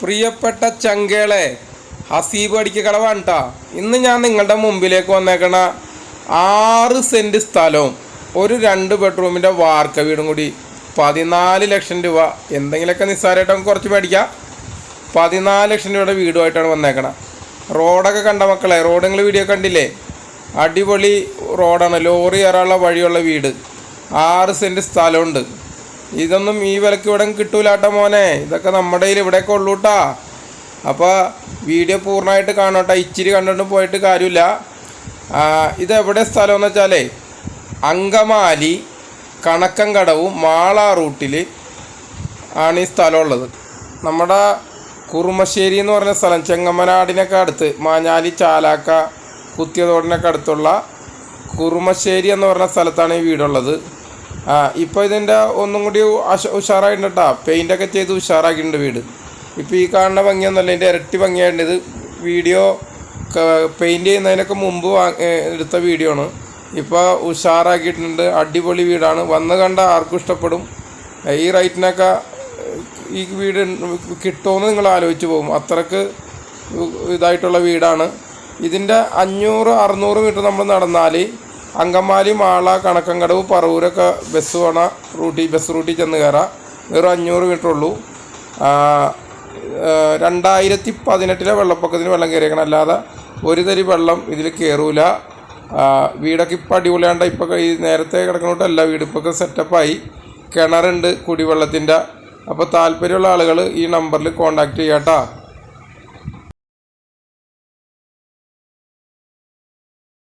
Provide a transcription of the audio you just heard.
പ്രിയപ്പെട്ട ചങ്കേളെ ഹസീബ് അടിക്ക് കളവാണ് ഇന്ന് ഞാൻ നിങ്ങളുടെ മുമ്പിലേക്ക് വന്നേക്കണ ആറ് സെന്റ് സ്ഥലവും ഒരു രണ്ട് ബെഡ്റൂമിന്റെ വാർക്ക വീടും കൂടി. പതിനാല് ലക്ഷം രൂപ. എന്തെങ്കിലുമൊക്കെ നിസ്സാരമായിട്ട് കുറച്ച് മേടിക്കാം. പതിനാല് ലക്ഷം രൂപയുടെ വീടുമായിട്ടാണ് വന്നേക്കണത് റോഡൊക്കെ കണ്ട മക്കളെ റോഡ് നിങ്ങൾ വീഡിയോ കണ്ടില്ലേ? അടിപൊളി റോഡാണ്. ലോറി കയറാനുള്ള വഴിയുള്ള വീട്. ആറ് സെന്റ് സ്ഥലമുണ്ട്. ഇതൊന്നും ഈ വിലക്ക് ഇവിടെ കിട്ടൂലാട്ടോ മോനെ. ഇതൊക്കെ നമ്മുടെ കയ്യിൽ ഇവിടെയൊക്കെ ഉള്ളൂട്ടാ. അപ്പോൾ വീഡിയോ പൂർണമായിട്ട് കാണോട്ടെ. ഇച്ചിരി കണ്ടിട്ട് പോയിട്ട് കാര്യമില്ല. ഇതെവിടെ ഇത് എവിടെ സ്ഥലം എന്ന് വെച്ചാലേ അങ്കമാലി കണക്കങ്കടവ് മാള റൂട്ടിൽ ആണ് ഈ സ്ഥലമുള്ളത്. നമ്മുടെ കുറുമശ്ശേരി എന്ന് പറഞ്ഞ സ്ഥലം ചെങ്ങമ്മനാടിനൊക്കെ അടുത്ത് മാഞ്ഞാലി ചാലാക്ക കുത്തിയതോടിനൊക്കെ അടുത്തുള്ള കുറുമശ്ശേരി എന്ന് പറഞ്ഞ സ്ഥലത്താണ് ഈ വീടുള്ളത്. ഇപ്പോൾ ഇതിന്റെ ഒന്നും കൂടി ഉഷാറായിട്ടുണ്ട് കേട്ടോ പെയിന്റൊക്കെ ചെയ്ത് ഉഷാറാക്കിയിട്ടുണ്ട് വീട്. ഇപ്പോൾ ഈ കാണുന്ന ഭംഗിയൊന്നുമല്ല. ഇതിന്റെ ഇരട്ടി ഭംഗിയായിട്ടുണ്ട്. ഇത് വീഡിയോ പെയിന്റ് ചെയ്യുന്നതിനൊക്കെ മുമ്പ് എടുത്ത വീഡിയോ ആണ്. ഇപ്പോൾ ഉഷാറാക്കിയിട്ടുണ്ട്. അടിപൊളി വീടാണ്. വന്ന് കണ്ട ആർക്കും ഇഷ്ടപ്പെടും. ഈ റൈറ്റിനൊക്കെ ഈ വീട് കിട്ടുമെന്ന് നിങ്ങൾ ആലോചിച്ച് പോകും. അത്രയ്ക്ക് ഇതായിട്ടുള്ള വീടാണ്. ഇതിന്റെ അഞ്ഞൂറ് അറുന്നൂറ് മീറ്റർ നമ്മൾ നടന്നാൽ അങ്കമാലി മാള കണക്കങ്കടവ് പറവൂരൊക്കെ ബസ് വേണം റൂട്ടിൽ ബസ് റൂട്ടിൽ ചെന്ന് കയറാം വെറും അഞ്ഞൂറ് മീറ്റർ ഉള്ളൂ. രണ്ടായിരത്തി പതിനെട്ടിലെ വെള്ളപ്പൊക്കത്തിന് വെള്ളം കയറിയേക്കണം അല്ലാതെ ഒരു തരി വെള്ളം ഇതിൽ കയറൂല വീടൊക്കെ ഇപ്പം അടിപൊളിയാണ്ട് ഇപ്പം ഈ നേരത്തെ കിടക്കുന്നോട്ടല്ല വീട് ഇപ്പൊക്കെ സെറ്റപ്പായി കിണറുണ്ട് കുടിവെള്ളത്തിന്റെ അപ്പോൾ താല്പര്യമുള്ള ആളുകൾ ഈ നമ്പറിൽ കോൺടാക്റ്റ് ചെയ്യാം കേട്ടോ